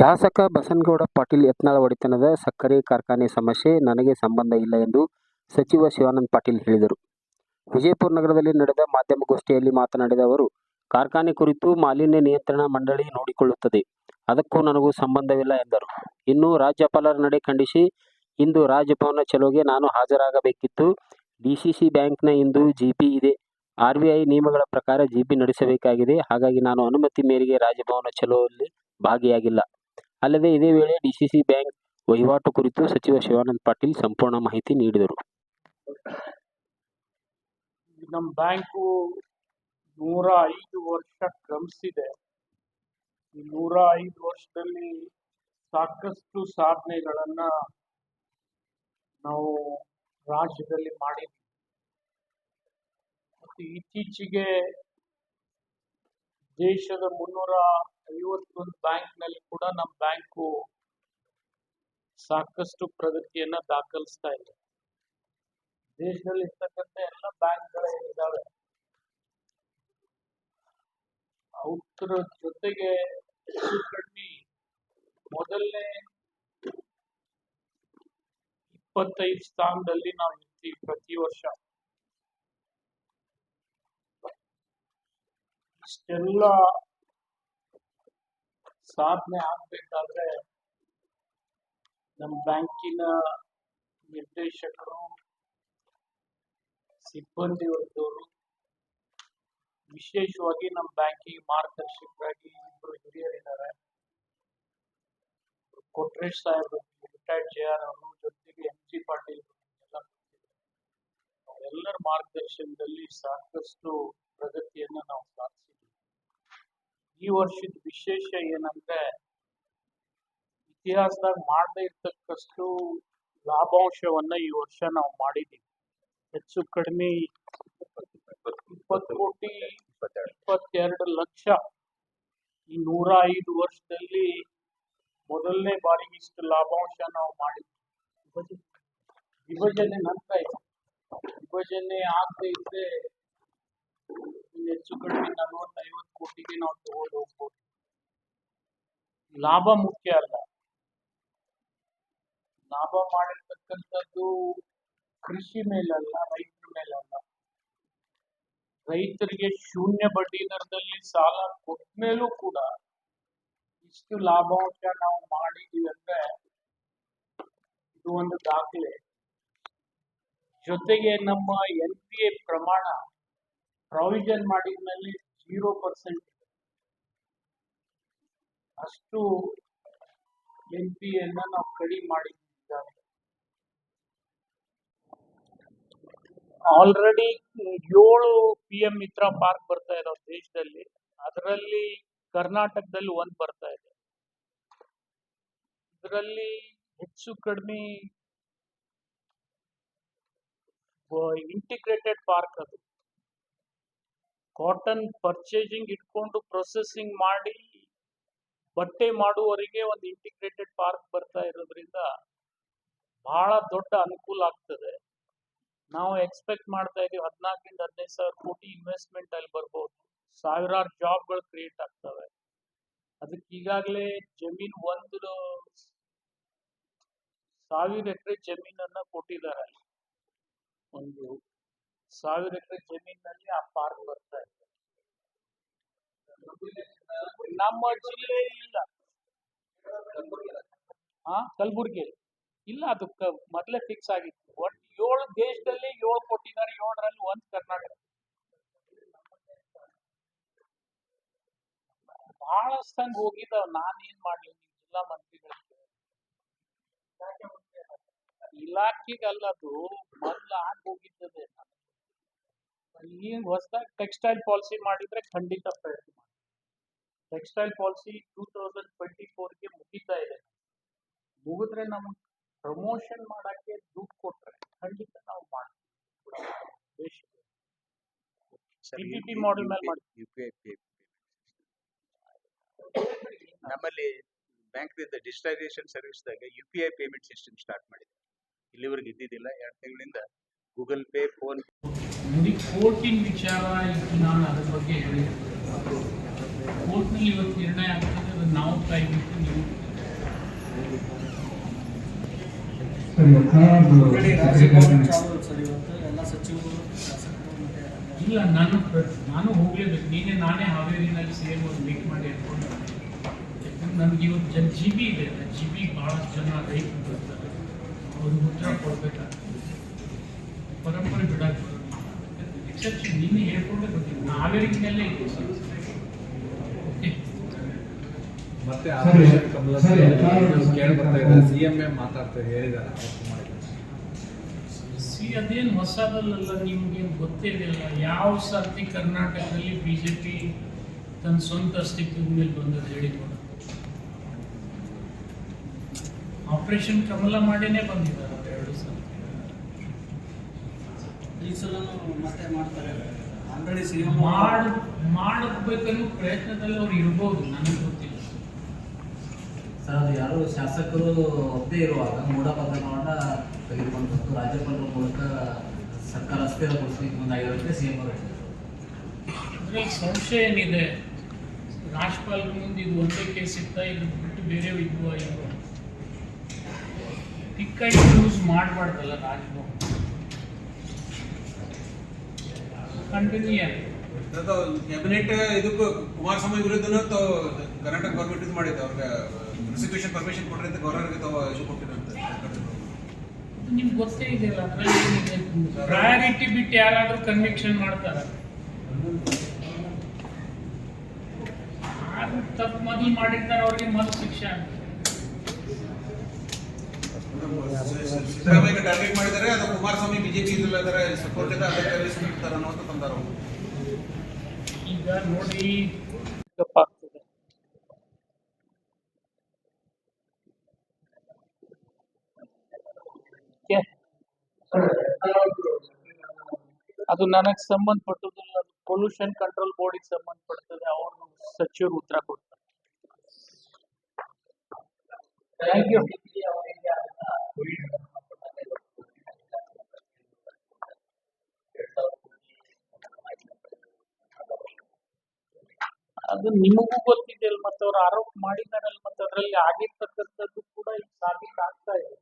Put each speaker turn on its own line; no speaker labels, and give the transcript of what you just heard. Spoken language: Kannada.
ಶಾಸಕ ಬಸನಗೌಡ ಪಾಟೀಲ್ ಯತ್ನಾಳ ಒಡೆತನದ ಸಕ್ಕರೆ ಕಾರ್ಖಾನೆ ಸಮಸ್ಯೆ ನನಗೆ ಸಂಬಂಧ ಇಲ್ಲ ಎಂದು ಸಚಿವ ಶಿವಾನಂದ ಪಾಟೀಲ್ ಹೇಳಿದರು. ವಿಜಯಪುರ ನಗರದಲ್ಲಿ ನಡೆದ ಮಾಧ್ಯಮಗೋಷ್ಠಿಯಲ್ಲಿ ಮಾತನಾಡಿದ ಅವರು, ಕಾರ್ಖಾನೆ ಕುರಿತು ಮಾಲಿನ್ಯ ನಿಯಂತ್ರಣ ಮಂಡಳಿ ನೋಡಿಕೊಳ್ಳುತ್ತದೆ. ಅದಕ್ಕೂ ನನಗೂ ಸಂಬಂಧವಿಲ್ಲ ಎಂದರು. ಇನ್ನು ರಾಜ್ಯಪಾಲರ ನಡೆ ಖಂಡಿಸಿ, ಇಂದು ರಾಜಭವನ ಚಲೋಗೆ ನಾನು ಹಾಜರಾಗಬೇಕಿತ್ತು. ಡಿಸಿಸಿ ಬ್ಯಾಂಕ್ನ ಇಂದು ಜಿಪಿ ಇದೆ. ಆರ್ಬಿಐ ನಿಯಮಗಳ ಪ್ರಕಾರ ಜಿಪಿ ನಡೆಸಬೇಕಾಗಿದೆ. ಹಾಗಾಗಿ ನಾನು ಅನುಮತಿ ಮೇರೆಗೆ ರಾಜಭವನ ಚಲೋಲ್ಲಿ ಭಾಗಿಯಾಗಿಲ್ಲ. ಅಲ್ಲದೆ ಇದೇ ವೇಳೆ ಡಿಸಿಸಿ ಬ್ಯಾಂಕ್ ವಹಿವಾಟು ಕುರಿತು ಸಚಿವ ಶಿವಾನಂದ ಪಾಟೀಲ್ ಸಂಪೂರ್ಣ ಮಾಹಿತಿ ನೀಡಿದರು.
ನಮ್ಮ ಬ್ಯಾಂಕು ನೂರ ಐದು ವರ್ಷ ಕ್ರಮಿಸಿದೆ. ಈ ನೂರ ಐದು ವರ್ಷದಲ್ಲಿ ಸಾಕಷ್ಟು ಸಾಧನೆಗಳನ್ನ ನಾವು ರಾಜ್ಯದಲ್ಲಿ ಮಾಡಿದ್ವಿ. ಇತ್ತೀಚೆಗೆ ದೇಶದ ಮುನ್ನೂರ ಐವತ್ತೊಂದು ಬ್ಯಾಂಕ್ನಲ್ಲಿ ಕೂಡ ನಮ್ಮ ಬ್ಯಾಂಕು ಸಾಕಷ್ಟು ಪ್ರಗತಿಯನ್ನ ದಾಖಲಿಸ್ತಾ ಇದೆ. ದೇಶದಲ್ಲಿ ಇರ್ತಕ್ಕಂಥ ಎಲ್ಲ ಬ್ಯಾಂಕ್ಗಳೇನಿದ್ದಾವೆ ಅವರ ಜೊತೆಗೆ ಕಡಿಮೆ ಮೊದಲನೇ ಇಪ್ಪತ್ತೈದು ಸ್ಥಾನದಲ್ಲಿ ನಾವು ಇರ್ತೀವಿ ಪ್ರತಿ ವರ್ಷ. ಇಷ್ಟೆಲ್ಲ ಸಾಧನೆ ಆಗ್ಬೇಕಾದ್ರೆ ನಮ್ಮ ಬ್ಯಾಂಕಿನ ನಿರ್ದೇಶಕರು, ಸಿಬ್ಬಂದಿ ವರ್ಗದವರು ವಿಶೇಷವಾಗಿ ನಮ್ಮ ಬ್ಯಾಂಕಿಗೆ ಮಾರ್ಗದರ್ಶಕರಾಗಿ ಇಬ್ಬರು ಹಿರಿಯರಿದ್ದಾರೆ Kotresh Saheb, retired J R ಅವರು ಜೊತೆಗೆ ಎಂ ಜಿ ಪಾಟೀಲ್ ಎಲ್ಲರ ಮಾರ್ಗದರ್ಶನದಲ್ಲಿ ಸಾಕಷ್ಟು ಪ್ರಗತಿಯನ್ನು ನಾವು ಸಾಧಿಸಿದ್ವಿ ಈ ವರ್ಷದ ವಿಶೇಷ ಏನಂದ್ರೆ ಇತಿಹಾಸದಾಗ ಮಾಡದೇ ಇರ್ತಕ್ಕಷ್ಟು ಲಾಭಾಂಶವನ್ನ ಈ ವರ್ಷ ನಾವು ಮಾಡಿದ್ದೀವಿ ಹೆಚ್ಚು ಕಡಿಮೆ ಇಪ್ಪತ್ತು ಕೋಟಿ ಇಪ್ಪತ್ತೆರಡು ಲಕ್ಷ ಈ ನೂರ ಐದು ವರ್ಷದಲ್ಲಿ ಮೊದಲನೇ ಬಾರಿಗೆ ಇಷ್ಟು ಲಾಭಾಂಶ ನಾವು ಮಾಡಿದ್ವಿ. ವಿಭಜನೆ ನಂತರ, ವಿಭಜನೆ ಆಗದೆ ಇದ್ರೆ ಹೆಚ್ಚು ಕಡಿಮೆ ನಲವತ್ತೈವತ್ತು ಕೋಟಿಗೆ ನಾವು ತಗೊಂಡು ಹೋಗ್ಬೋದು. ಲಾಭ ಮುಖ್ಯ ಅಲ್ಲ. ಲಾಭ ಮಾಡಿರ್ತಕ್ಕಂಥದ್ದು ಕೃಷಿ ಮೇಲಲ್ಲ, ರೈತರ ಮೇಲಲ್ಲ. ರೈತರಿಗೆ ಶೂನ್ಯ ಬಡ್ಡಿ ದರದಲ್ಲಿ ಸಾಲ ಕೊಟ್ಟಮೇಲೂ ಕೂಡ ಇಷ್ಟು ಲಾಭಾಂಶ ನಾವು ಮಾಡಿದೀವಿ ಅಂದ್ರೆ ಇದು ಒಂದು ದಾಖಲೆ. ಜೊತೆಗೆ ನಮ್ಮ ಎನ್ ಪಿ ಎ ಪ್ರಮಾಣ ಪ್ರಾವಿಷನ್ ಮಾಡಿದ್ಮೇಲೆ ಜೀರೋ ಪರ್ಸೆಂಟ್ ಅಷ್ಟು ಎನ್ ಪಿ ಎನ್ನ ನಾವು ಕಡಿಮೆ ಮಾಡಿದ್ದಾರೆ ಆಲ್ರೆಡಿ ಏಳು ಪಿ ಎಂ ಮಿತ್ರ ಪಾರ್ಕ್ ಬರ್ತಾ ಇದಾವೆ ದೇಶದಲ್ಲಿ. ಅದರಲ್ಲಿ ಕರ್ನಾಟಕದಲ್ಲಿ ಒಂದು ಬರ್ತಾ ಇದೆ. ಇದರಲ್ಲಿ ಹೆಚ್ಚು ಕಡಿಮೆ ಇಂಟಿಗ್ರೇಟೆಡ್ ಪಾರ್ಕ್ ಅದು. ಕಾಟನ್ ಪರ್ಚೇಸಿಂಗ್ ಇಟ್ಕೊಂಡು ಪ್ರೊಸೆಸಿಂಗ್ ಮಾಡಿ ಬಟ್ಟೆ ಮಾಡುವವರಿಗೆ ಒಂದು ಇಂಟಿಗ್ರೇಟೆಡ್ ಪಾರ್ಕ್ ಬರ್ತಾ ಇರೋದ್ರಿಂದ ಬಹಳ ದೊಡ್ಡ ಅನುಕೂಲ ಆಗ್ತದೆ. ನಾವು ಎಕ್ಸ್ಪೆಕ್ಟ್ ಮಾಡ್ತಾ ಇದೀವಿ ಹದಿನಾಲ್ಕರಿಂದ ಹದಿನೈದು ಸಾವಿರ ಕೋಟಿ ಇನ್ವೆಸ್ಟ್ಮೆಂಟ್ ಅಲ್ಲಿ ಬರ್ಬೋದು. ಸಾವಿರಾರು ಜಾಬ್ಗಳು ಕ್ರಿಯೇಟ್ ಆಗ್ತವೆ. ಅದಕ್ಕೆ ಈಗಾಗಲೇ ಜಮೀನು ಒಂದು ಸಾವಿರ ಎಕರೆ ಜಮೀನನ್ನ ಕೊಟ್ಟಿದ್ದಾರೆ. ಒಂದು ಸಾವಿರ ಎಕರೆ ಜಮೀನಿನಲ್ಲಿ ಆ ಪಾರ್ಕ್ ಬರ್ತಾ ಇದೆ. ನಮ್ಮ ಜಿಲ್ಲೆ ಇಲ್ಲ. ಹಾ ಕಲ್ಬುರ್ಗಿ. ಇಲ್ಲ, ಅದು ಮೊದಲೇ ಫಿಕ್ಸ್ ಆಗಿತ್ತು. ಒಟ್ ಏಳು ದೇಶದಲ್ಲಿ ಏಳು ಕೊಟ್ಟಿದ್ದಾರೆ, ಏಳರಲ್ಲಿ ಒಂದ್ ಕರ್ನಾಟಕ. ಬಹಳ ಸಂಘ ಹೋಗಿದ್ದಾವ ನಾನ್ ಏನ್ ಮಾಡ್ಲಿ? ಜಿಲ್ಲಾ ಮಂತ್ರಿಗಳಿಗೆ. ಇಲಾಖೆಗೆ ಅಲ್ಲ ಅದು ಮೊದ್ಲು ಆಗಿ ಹೋಗಿದ್ದದೆ. ಈಗ ಹೊಸದಾಗಿ ಟೆಕ್ಸ್ಟೈಲ್ ಪಾಲಿಸಿ ಮಾಡಿದ್ರೆ ಖಂಡಿತ ಪ್ರಯತ್ನ ಮಾಡಿ. Textile policy two thousand twenty ಫೋರ್ಗೆ ಮುಗಿತಾ ಇದೆ. ಮುಗಿದ್ರೆ ನಮ್ಗೆ ಪ್ರಮೋಷನ್ ಮಾಡೋಕ್ಕೆ ದುಡ್ಡು ಕೊಟ್ಟರೆ ಖಂಡಿತ ನಾವು ಮಾಡ್ತೀವಿ. Model ಮೇಲೆ ಮಾಡಿ.
ಯು ಪಿ ಐ ನಮ್ಮಲ್ಲಿ ಬ್ಯಾಂಕ್ನಿಂದ digitalisation ಸರ್ವಿಸ್ದಾಗ U P I payment system start ಮಾಡಿದೆ ಇಲ್ಲಿವರೆಗೆ ಇದ್ದಿದ್ದಿಲ್ಲ. ಎರಡು ತಿಂಗಳಿಂದ ಗೂಗಲ್ ಪೇ ಫೋನ್
ನೋಡಿ ಕೋರ್ಟಿನ ವಿಚಾರ ಇದು ನಾನು ಅದ್ರ ಬಗ್ಗೆ ಹೇಳಿ ಕೋರ್ಟ್ನಲ್ಲಿ ಇವತ್ತು ನಿರ್ಣಯ ಆಗ್ತದೆ ಅದನ್ನು ನಾವು ಕಾಯ್ಬಿಟ್ಟು ನೀವು ಇಲ್ಲ ನಾನು ನಾನು ಹೋಗ್ಲೇಬೇಕು. ನೀನೇ ನಾನೇ ಹಾವೇರಿನಲ್ಲಿ ಸೇಮ್ ಒಂದು ಮೀಟ್ ಮಾಡಿ ಅನ್ಕೊಂಡು ಯಾಕಂದ್ರೆ ನನಗೆ ಇವತ್ತು ಜನ ಜಿ ಬಿ ಇದೆ. ಜಿ ಬಿ ಭಾಳಷ್ಟು ಜನ ರೈತರು ಬರ್ತಾರೆ. ನಿನ್ನೆ ಹೇಳ್ಕೊಂಡೇ ಬರ್ತೀನಿ ನಾ ಹಾವೇರಿನಲ್ಲೇ ಇದೆ ಸರ್ ಓಕೆ
ಮತ್ತೆ ಆಪರೇಷನ್ ಕಮಲ
ಸರ್. ಎಲ್ಲರೂ
ಕೇಳಿ ಬರ್ತಾ ಇದೆ ಸಿಎಂ ಮಾತಾಡ್ತಾರೆ ಹೇಳಿದ್ದಾರೆ. ಅವತ್ತು
ಸಿ ಅದೇನು ಹೊಸದಲ್ಲ ನಿಮ್ಗೆ ಗೊತ್ತಿರಲಿಲ್ಲ ಯಾವ ಸರ್ತಿ ಕರ್ನಾಟಕದಲ್ಲಿ ಬಿಜೆಪಿ ಜೆ ಪಿ ತನ್ನ ಸ್ವಂತ ಅಸ್ತಿತ್ವದ ಮೇಲೆ ಬಂದದ್ದು ಹೇಳಿ ಆಪರೇಷನ್ ಕಮಲ ಮಾಡಿನೇ ಬಂದಿದ್ದಾರೆ ಅವ್ರು ಎರಡು ಸಲ
ಈ ಸಲ ಮತ್ತೆ ಮಾಡ್ತಾರೆ. ಆಲ್ರೆಡಿ ಸಿಎಂ
ಮಾಡ್ ಮಾಡಬೇಕನ್ನೋ ಪ್ರಯತ್ನದಲ್ಲಿ ಅವ್ರು ಇರ್ಬೋದು ನನಗೆ ಗೊತ್ತಿಲ್ಲ.
ಸರ್ ಅದು ಯಾರು ಶಾಸಕರು ಒಪ್ಪದೇ ಇರುವಾಗ ಮೂಢ ಪತ್ರಗಳನ್ನ ತೆಗೆದುಕೊಂಡು ಬಂದು ರಾಜ್ಯಪಾಲರ ಮೂಲಕ ಸರ್ಕಾರ ಅಸ್ಥಿರಗೊಳಿಸಲಿಕ್ಕೆ ಮುಂದಾಗಿರುತ್ತೆ ಸಿ ಎಂ ಅವರು ಹೇಳಿದರು.
ಅದ್ರಲ್ಲಿ ಸಂಶಯ ಏನಿದೆ? ರಾಜ್ಪಾಲರ ಮುಂದೆ ಇದು ಒಂದೇ ಕೇಸ್ ಇತ್ತಾ ಇದು ಬಿಟ್ಟು ಬೇರೆ ಇದ್ವಾ ಇಲ್ವಾ ಟಿಕ್ಕ ಯೂಸ್ ಮಾಡಬಾರ್ದಲ್ಲ ರಾಜ್ಭವನ್ ಕಂಟಿನ್ಯೂ
ಕ್ಯಾಬಿನೆಟ್ ಇದಕ್ಕೂ ಕುಮಾರಸ್ವಾಮಿ ವಿರುದ್ಧನೂ ತಾವು ಕರ್ನಾಟಕ ಗೌರ್ಮೆಂಟ್ ಇದು ಮಾಡಿದೆ ಅವ್ರಿಗೆ ಪ್ರಾಸಿಕ್ಯೂಷನ್ ಪರ್ಮಿಷನ್ ಕೊಡ್ರಿ ಅಂತ ಗವರ್ನರ್ಗೆ ತಾವು ಇಶ್ಯೂ ಕೊಟ್ಟಿರಂತೆ
ನಿಮ್ಗೆ ಗೊತ್ತೇ ಇದೆಯಲ್ಲ ಅದ್ರಲ್ಲಿ ಏನಿದೆ ಪ್ರಯಾರಿಟಿ ಬಿಟ್ಟು ಯಾರಾದ್ರೂ ಕನ್ವಿಕ್ಷನ್ ಮಾಡ್ತಾರ. ತಪ್ಪು ಮೊದಲು ಮಾಡಿರ್ತಾರೆ ಅವ್ರಿಗೆ ಮೊದಲು ಶಿಕ್ಷೆ ಆಗ್ತದೆ.
ಸಿದ್ದರಾಮಯ್ಯ ಟಾರ್ಗೆಟ್ ಮಾಡಿದ್ದಾರೆ ಅದು ಕುಮಾರಸ್ವಾಮಿ ಬಿಜೆಪಿ ಇದ್ದಾರೆ ಸಪೋರ್ಟ್ ಇದೆ ಅದಕ್ಕೆ ಇಡ್ತಾರೆ ಅನ್ನೋದು ತಂದಾರ
ಈಗ ನೋಡಿ. ತಪ್ಪಾಗ್ತದೆ? ಅದು ನನಗೆ ಸಂಬಂಧಪಟ್ಟದಿಲ್ಲ ಅದು ಪೊಲ್ಯೂಷನ್ ಕಂಟ್ರೋಲ್ ಬೋರ್ಡಿಗೆ ಸಂಬಂಧಪಡ್ತದೆ ಅವರು ಸಚಿವರು ಉತ್ತರ ಕೊಡ್ತಾರೆ. ಥ್ಯಾಂಕ್ ಯು ಅದು ನಿಮಗೂ ಗೊತ್ತಿದೆ ಅಲ್ ಮತ್ತೆ ಅವ್ರು ಆರೋಪ ಮಾಡಿದಾರಲ್ಲ ಮತ್ತೆ ಅದರಲ್ಲಿ ಆಗಿರ್ತಕ್ಕಂಥದ್ದು ಕೂಡ ಈಗ ಸಾಬೀತು ಆಗ್ತಾ ಇದೆ.